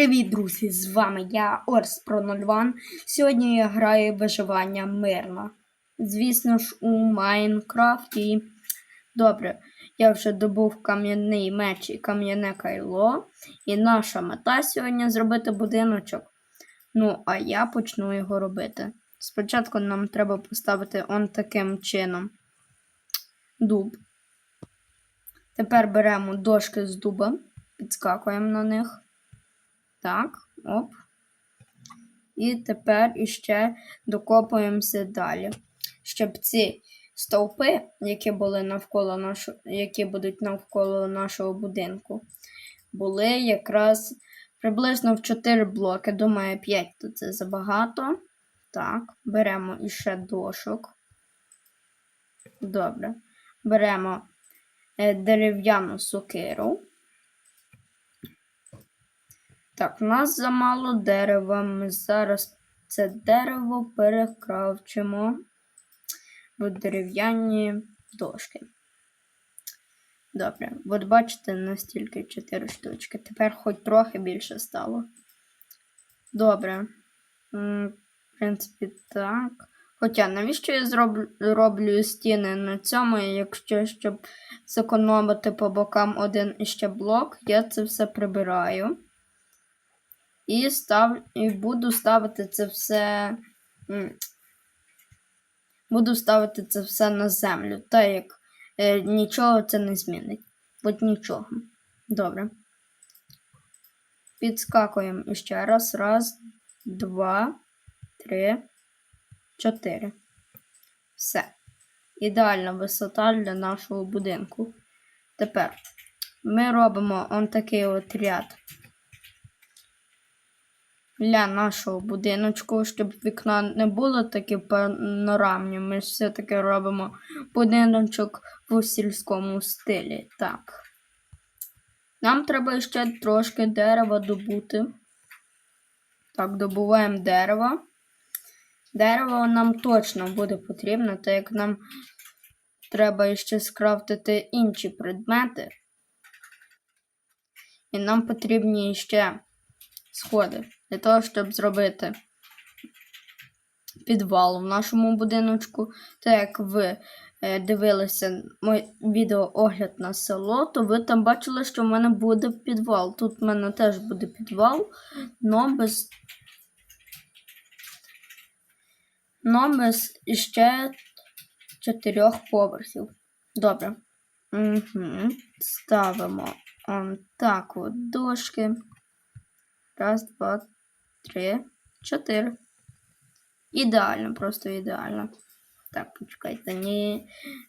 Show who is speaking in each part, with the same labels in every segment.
Speaker 1: Привіт, друзі! З вами я Орс Про 01. Сьогодні я граю виживання мирно. Звісно ж, у Майнкрафті. Добре, я вже добув кам'яний меч і кам'яне кайло. І наша мета сьогодні зробити будиночок. Ну, а я почну його робити. Спочатку нам треба поставити он таким чином дуб. Тепер беремо дошки з дуба, підскакуємо на них. Так, оп. І тепер іще докопуємося далі. Щоб ці стовпи, які були навколо нашого, які будуть навколо нашого будинку, були якраз приблизно в 4 блоки. Думаю, 5 то це забагато. Так, беремо іще дошок. Добре. Беремо е, дерев'яну сокиру. Так, у нас замало дерева. Ми зараз це дерево перекравчимо в дерев'яні дошки. Добре, от бачите, настільки 4 штучки. Тепер хоч трохи більше стало. Добре. В принципі, так. Хоча, навіщо я зроблю, роблю стіни на цьому, якщо щоб зекономити по бокам один іще блок, я це все прибираю. І став, і буду ставити це все. Буду ставити це все на землю, так як е, нічого це не змінить. От нічого. Добре. Підскакуємо іще раз. Раз, два, три, чотири. Все. Ідеальна висота для нашого будинку. Тепер ми робимо он такий от ряд для нашого будиночку, щоб вікна не було такі панорамні. Ми все-таки робимо будиночок в сільському стилі. Так. Нам треба ще трошки дерева добути. Так, добуваємо дерево. Дерево нам точно буде потрібно, так як нам треба ще скрафтити інші предмети. І нам потрібні ще сходи для того, щоб зробити підвал в нашому будиночку. Так як ви е, дивилися моє відео огляд на село, то ви там бачили, що в мене буде підвал. Тут в мене теж буде підвал, но без. Но без ще чотирьох поверхів. Добре. Угу. Ставимо он так от дошки. Раз, два, три, чотири. Ідеально, просто ідеально. Так, почекайте, не,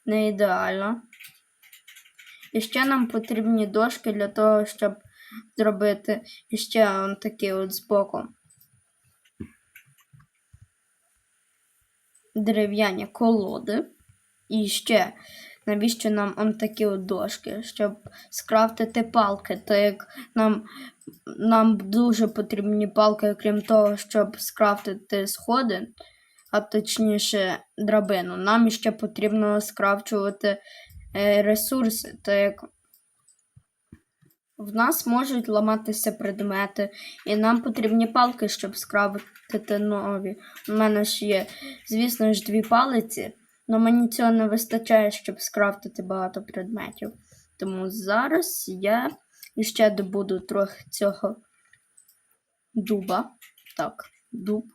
Speaker 1: не ідеально. І ще нам потрібні дошки для того, щоб зробити ще он такі от збоку. Дерев'яні колоди. І ще навіщо нам он такі от дошки, щоб скрафтити палки, так як нам нам дуже потрібні палки, крім того, щоб скрафтити сходи, а точніше драбину. Нам ще потрібно скрафчувати е, ресурси, так як в нас можуть ламатися предмети, і нам потрібні палки, щоб скрафтити нові. У мене ж є, звісно ж, дві палиці, але мені цього не вистачає, щоб скрафтити багато предметів. Тому зараз я і ще добуду трохи цього дуба. Так, дуб.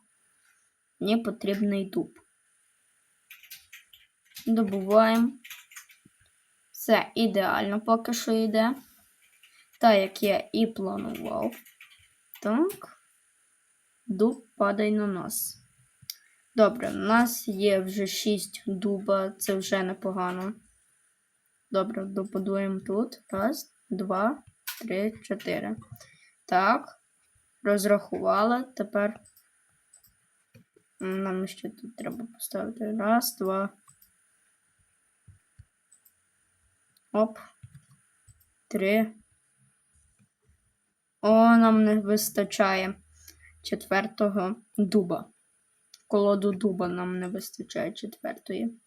Speaker 1: Мені потрібний дуб. Добуваємо. Все ідеально поки що йде. Так, як я і планував. Так. Дуб падає на нас. Добре, у нас є вже 6 дуба, це вже непогано. Добре, добудуємо тут. Раз, два, три, чотири. Так. Розрахувала. Тепер нам ще тут треба поставити. Раз, два. Оп. Три. О, нам не вистачає четвертого дуба. Колоду дуба нам не вистачає четвертої.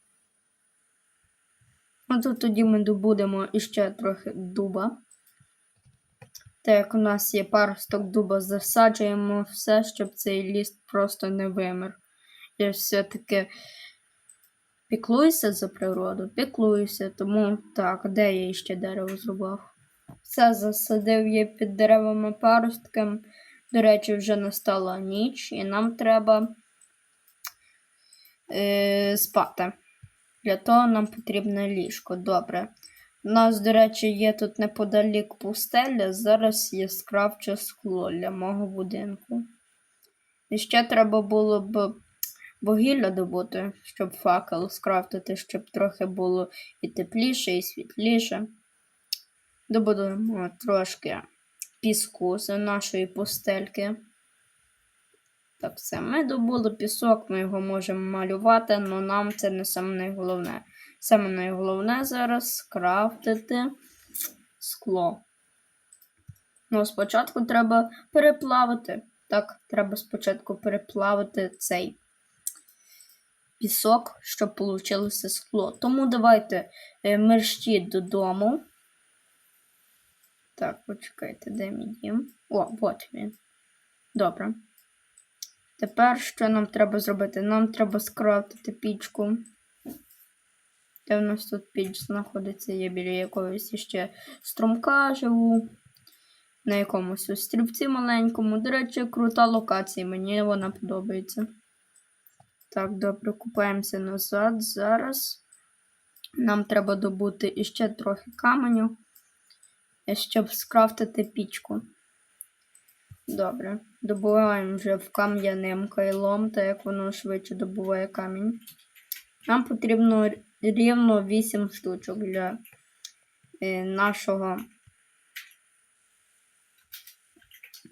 Speaker 1: От тоді ми добудемо іще трохи дуба. Так як у нас є паросток дуба, засаджуємо все, щоб цей ліс просто не вимер. Я все-таки піклуюся за природу, піклуюся, тому так, де я ще дерево зрубав? Все засадив я під деревами паростком. До речі, вже настала ніч, і нам треба е, спати. Для того нам потрібне ліжко. Добре. У нас, до речі, є тут неподалік пустеля. Зараз є скравче скло для мого будинку. І ще треба було б вугілля добути, щоб факел скрафтити, щоб трохи було і тепліше, і світліше. Добудемо трошки піску з нашої пустельки. Так, все, ми добули пісок, ми його можемо малювати, але нам це не саме найголовне. Саме найголовне зараз скрафтити скло. Ну, спочатку треба переплавити. Так, треба спочатку переплавити цей пісок, щоб вийшло скло. Тому давайте е, мерщі додому. Так, почекайте, де мій дім? О, от він. Добре. Тепер що нам треба зробити? Нам треба скрафтити пічку. Де в нас тут піч знаходиться? Я біля якогось ще струмка живу. На якомусь острівці маленькому. До речі, крута локація, мені вона подобається. Так, добре, купаємося назад. Зараз. Нам треба добути іще трохи каменю, щоб скрафтити пічку. Добре. Добуваємо вже в кам'яним кайлом, так як воно швидше добуває камінь. Нам потрібно рівно 8 штучок для е, нашого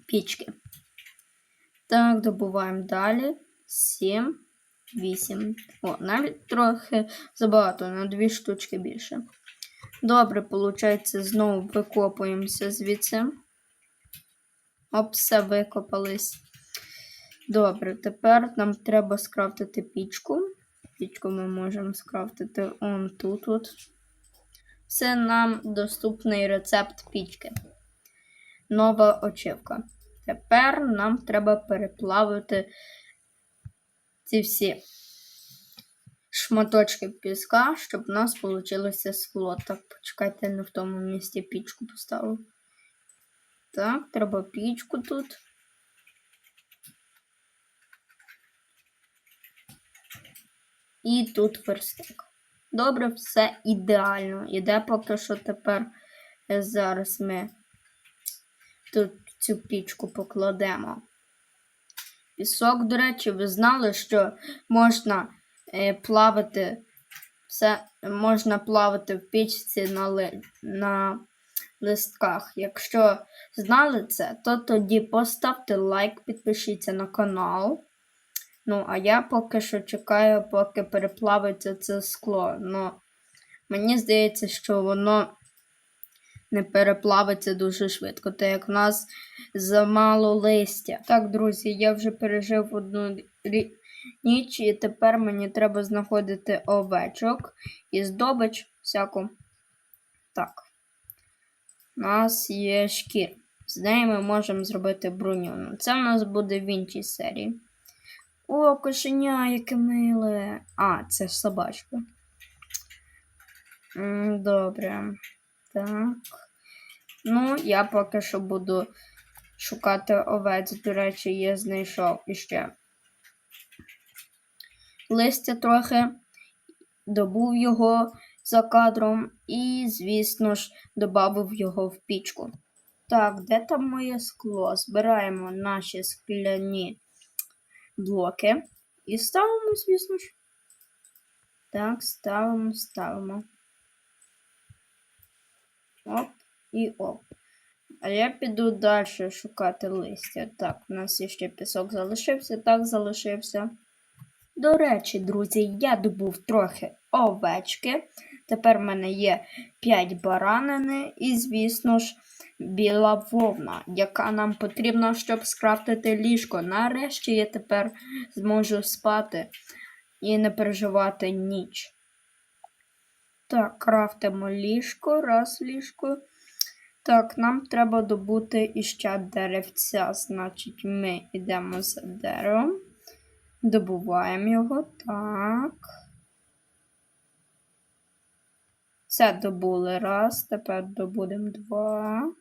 Speaker 1: пічки. Так, добуваємо далі. 7, 8. О, навіть трохи забагато, на 2 штучки більше. Добре, виходить, знову викопуємося звідси. Оп, все викопались. Добре, тепер нам треба скрафтити пічку. Пічку ми можемо скрафтити он тут. от. Це нам доступний рецепт пічки. Нова очівка. Тепер нам треба переплавити ці всі шматочки піска, щоб у нас вийшло скло. Так, почекайте, не в тому місці пічку поставив. Так, треба пічку тут. І тут верстак. Добре, все ідеально. Іде поки що тепер е, зараз ми тут цю пічку покладемо. Пісок, до речі, ви знали, що можна е, плавати все, можна плавати в пічці на, ли, на листках. Якщо знали це, то тоді поставте лайк, підпишіться на канал. Ну, а я поки що чекаю, поки переплавиться це скло. Ну, мені здається, що воно не переплавиться дуже швидко, так як в нас замало листя. Так, друзі, я вже пережив одну ніч, і тепер мені треба знаходити овечок і здобич всяку. Так. У нас є шкір. З нею ми можемо зробити броню. Ну, Це в нас буде в іншій серії. О, кошеня, яке миле. А, це ж собачка. Добре. Так. Ну, я поки що буду шукати овець. До речі, я знайшов іще листя трохи, добув його за кадром і, звісно ж, додав його в пічку. Так, де там моє скло? Збираємо наші скляні блоки і ставимо, звісно ж. Так, ставимо, ставимо. Оп і оп. А я піду далі шукати листя. Так, у нас ще пісок залишився, так залишився. До речі, друзі, я добув трохи овечки. Тепер в мене є 5 баранини і, звісно ж, біла вовна, яка нам потрібна, щоб скрафтити ліжко. Нарешті я тепер зможу спати і не переживати ніч. Так, крафтимо ліжко, раз ліжко. Так, нам треба добути іще деревця. Значить, ми йдемо за деревом, добуваємо його. Так. Все добули раз, тепер добудемо два.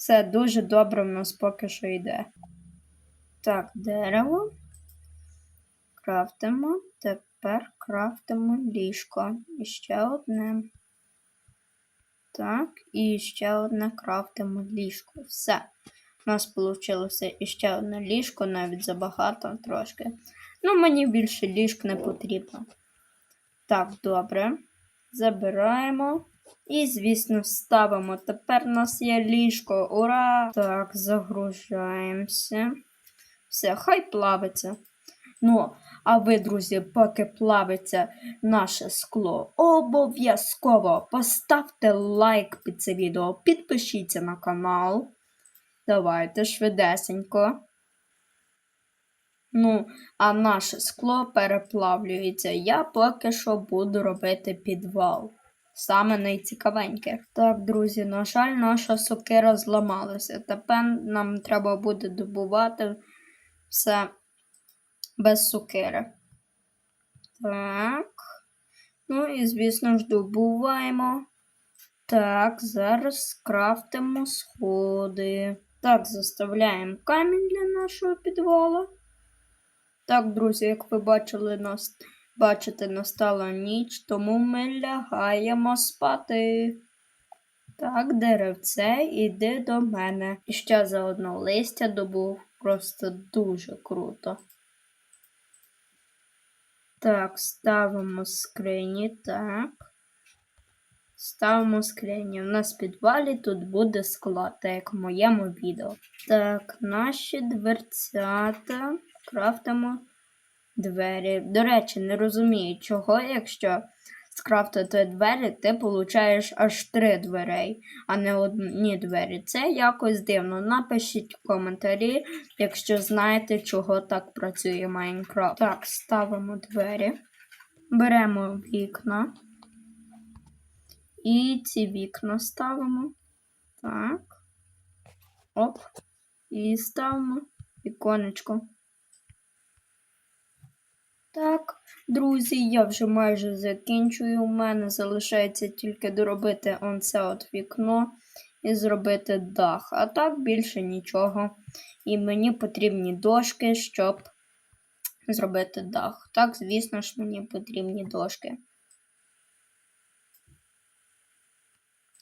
Speaker 1: Все дуже добре в нас поки що йде. Так, дерево. Крафтимо. Тепер крафтимо ліжко. І ще одне. Так, і ще одне крафтимо ліжко. Все. У нас вийшло іще одне ліжко, навіть забагато трошки. Ну, мені більше ліжк не потрібно. Так, добре. Забираємо. І, звісно, ставимо. Тепер у нас є ліжко. Ура! Так, загружаємося. Все, хай плавиться. Ну, а ви, друзі, поки плавиться наше скло, обов'язково поставте лайк під це відео, підпишіться на канал. Давайте швидесенько. Ну, а наше скло переплавлюється. Я поки що буду робити підвал. Саме найцікавеньке. Так, друзі, на жаль, наша сокира зламалася. Тепер нам треба буде добувати все без сокири. Так. Ну і, звісно ж, добуваємо. Так, зараз скрафтимо сходи. Так, заставляємо камінь для нашого підвалу. Так, друзі, як ви бачили, нас, бачите, настала ніч, тому ми лягаємо спати. Так, деревце, іди до мене. І ще заодно листя добув. Просто дуже круто. Так, ставимо скрині, так. Ставимо скрині. У нас в підвалі тут буде склад, так як в моєму відео. Так, наші дверцята. Крафтимо двері. До речі, не розумію, чого, якщо скрафтити двері, ти получаєш аж три дверей, а не одні двері. Це якось дивно. Напишіть в коментарі, якщо знаєте, чого так працює Майнкрафт. Так, ставимо двері, беремо вікна. І ці вікна ставимо. Так. Оп. І ставимо віконечко. Так, друзі, я вже майже закінчую. У мене залишається тільки доробити це от вікно і зробити дах. А так більше нічого. І мені потрібні дошки, щоб зробити дах. Так, звісно ж, мені потрібні дошки.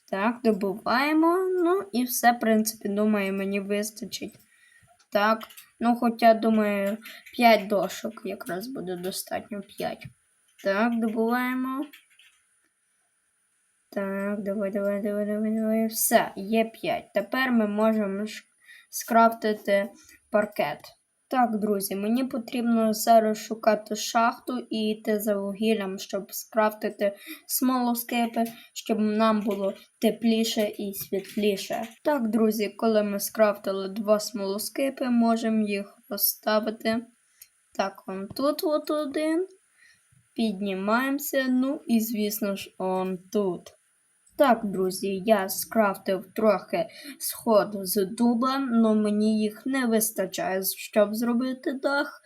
Speaker 1: Так, добуваємо. Ну і все, в принципі, думаю, мені вистачить. Так, ну хоча, думаю, 5 дошок якраз буде достатньо 5. Так, добуваємо. Так, давай, давай, давай, давай, давай. Все, є 5. Тепер ми можемо скрафтити паркет. Так, друзі, мені потрібно зараз шукати шахту і йти за вугіллям, щоб скрафтити смолоскипи, щоб нам було тепліше і світліше. Так, друзі, коли ми скрафтили два смолоскипи, можемо їх поставити. Так, он тут от один. Піднімаємося, ну і, звісно ж, он тут. Так, друзі, я скрафтив трохи сход з дуба, але мені їх не вистачає, щоб зробити дах.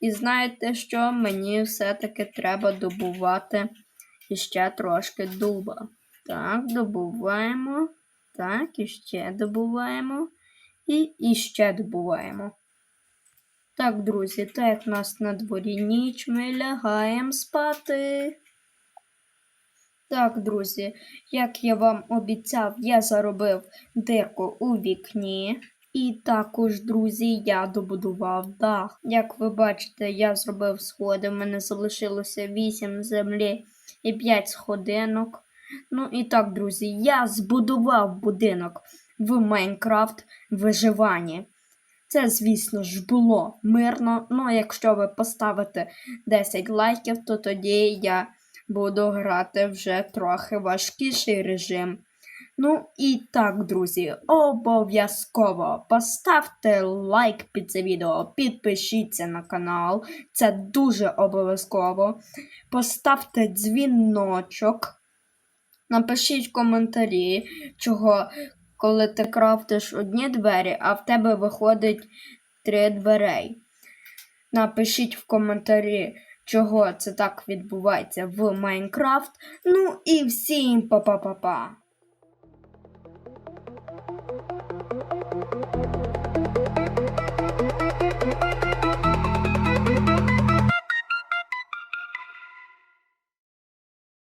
Speaker 1: І знаєте що? Мені все-таки треба добувати іще трошки дуба. Так, добуваємо. Так, іще добуваємо. І іще добуваємо. Так, друзі, так як нас на дворі ніч, ми лягаємо спати. Так, друзі, як я вам обіцяв, я заробив дирку у вікні. І також, друзі, я добудував дах. Як ви бачите, я зробив сходи. У мене залишилося 8 землі і 5 сходинок. Ну і так, друзі, я збудував будинок в Майнкрафт виживанні. Це, звісно ж, було мирно. Ну, якщо ви поставите 10 лайків, то тоді я буду грати вже трохи важкіший режим. Ну і так, друзі, обов'язково поставте лайк під це відео, підпишіться на канал, це дуже обов'язково. Поставте дзвіночок. Напишіть коментарі, чого, коли ти крафтиш одні двері, а в тебе виходить три дверей. Напишіть в коментарі, чого це так відбувається в Майнкрафт. Ну і всім па-па-па-па!